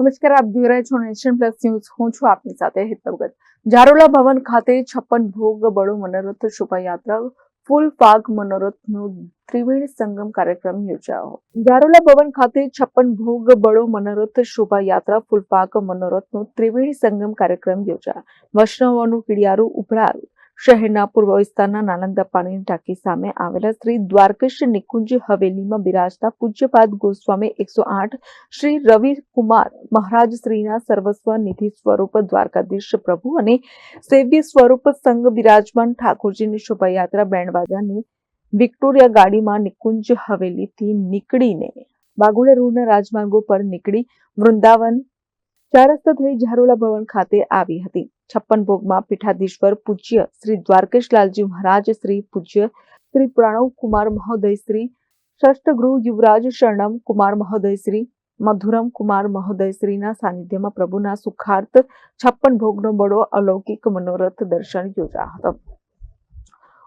નમસ્કાર, આપ જોઈ રહ્યા છો નેશન પ્લસ ન્યૂઝ. હું છું આપની સાથે હિતવગત જારોલા ભવન ખાતે છપ્પન ભોગ બળો મનોરથ શોભાયાત્રા, ફૂલ પાક મનોરથનો ત્રિવેણી સંગમ કાર્યક્રમ યોજાયો. જારોલા ભવન ખાતે છપ્પન ભોગ બળો મનોરથ શોભાયાત્રા ફૂલપાક મનોરથનો ત્રિવેણી સંગમ કાર્યક્રમ યોજાયો. વૈષ્ણવોનું કીડિયારું ઉભરાયું. શહેરના પૂર્વ વિસ્તારના નાલંદા પાણીની ટાંકી સામે આવેલા શ્રી દ્વારકેશ નિકુંજ હવેલીમાં બિરાજતા પૂજ્યપાદ ગોસ્વામી એકસો આઠ શ્રી રવિકુમાર મહારાજ શ્રીના સર્વસ્વ નિધિ સ્વરૂપ દ્વારકાધીશ પ્રભુ અને સેવ્ય સ્વરૂપ સંઘ બિરાજમાન ઠાકોરજીની શોભાયાત્રા બેન્ડવાજાની વિક્ટોરિયા ગાડીમાં નિકુંજ હવેલીથી નીકળીને બાગુડા રોડના રાજમાર્ગો પર નીકળી વૃંદાવન ચાર થઈ ઝારોલા ભવન ખાતે આવી હતી. છપ્પન ભોગમાં પીઠાધીશ્વર, પૂજ્ય શ્રી દ્વારકેશલાલજી મહારાજ, શ્રી પૂજ્ય શ્રી પ્રણવ કુમાર મહોદય, શ્રી ષષ્ઠગૃહ યુવરાજ શરણમ કુમાર મહોદય, શ્રી મધુરમ કુમાર મહોદય શ્રીના સાનિધ્યમાં પ્રભુના સુખાર્થ છપ્પન ભોગનો બળો અલૌકિક મનોરથ દર્શન યોજાયો હતો.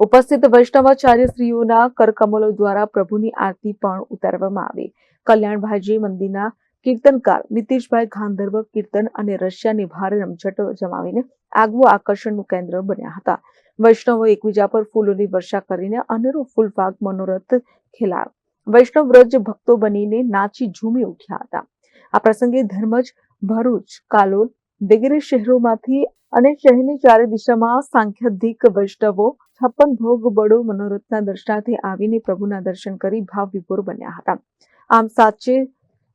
ઉપસ્થિત વૈષ્ણવાચાર્ય શ્રીઓના કરકમલો દ્વારા પ્રભુની આરતી પણ ઉતારવામાં આવી. કલ્યાણભાઈજી મંદિરના કીર્તનકાર નીતિશભાઈ ગાંધર્વ કીર્તન અને રશિયાની ભારે રમઝટ જમાવીને આગવું આકર્ષણનું કેન્દ્ર બન્યા હતા. વૈષ્ણવો એકબીજા પર ફૂલોની વર્ષા કરીને અનેરો ફૂલપાક મનોરથ ખેલાયો. વૈષ્ણવ વ્રજ ભક્તો બનીને નાચી ઝૂમી ઉઠ્યા હતા. આ પ્રસંગે ધર્મજ, ભરૂચ, કાલોલ વગેરે શહેરોમાંથી અને શહેરની ચારે દિશામાં સાંખ્યાધિક વૈષ્ણવો છપ્પન ભોગ, બળો, મનોરથના દર્શનાર્થે આવીને પ્રભુના દર્શન કરી ભાવ વિભોર બન્યા હતા. આમ સાચે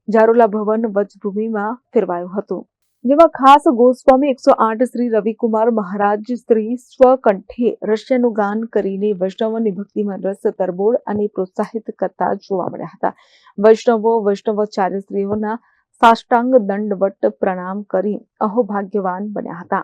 જારોલા ભવન વચભૂમિમાં ફેરવાયું હતું. જેમાં ખાસ ગોસ્વામી એકસો આઠ શ્રી રવિકુમાર મહારાજ શ્રી સ્વકંઠે રશિયાનું ગાન કરીને વૈષ્ણવોની ભક્તિમાં રસ તરબોળ અને પ્રોત્સાહિત કરતા જોવા મળ્યા હતા. વૈષ્ણવો વૈષ્ણવાચાર્ય શ્રીઓના સાષ્ટાંગ દંડવટ પ્રણામ કરી અહોભાગ્યવાન બન્યા હતા.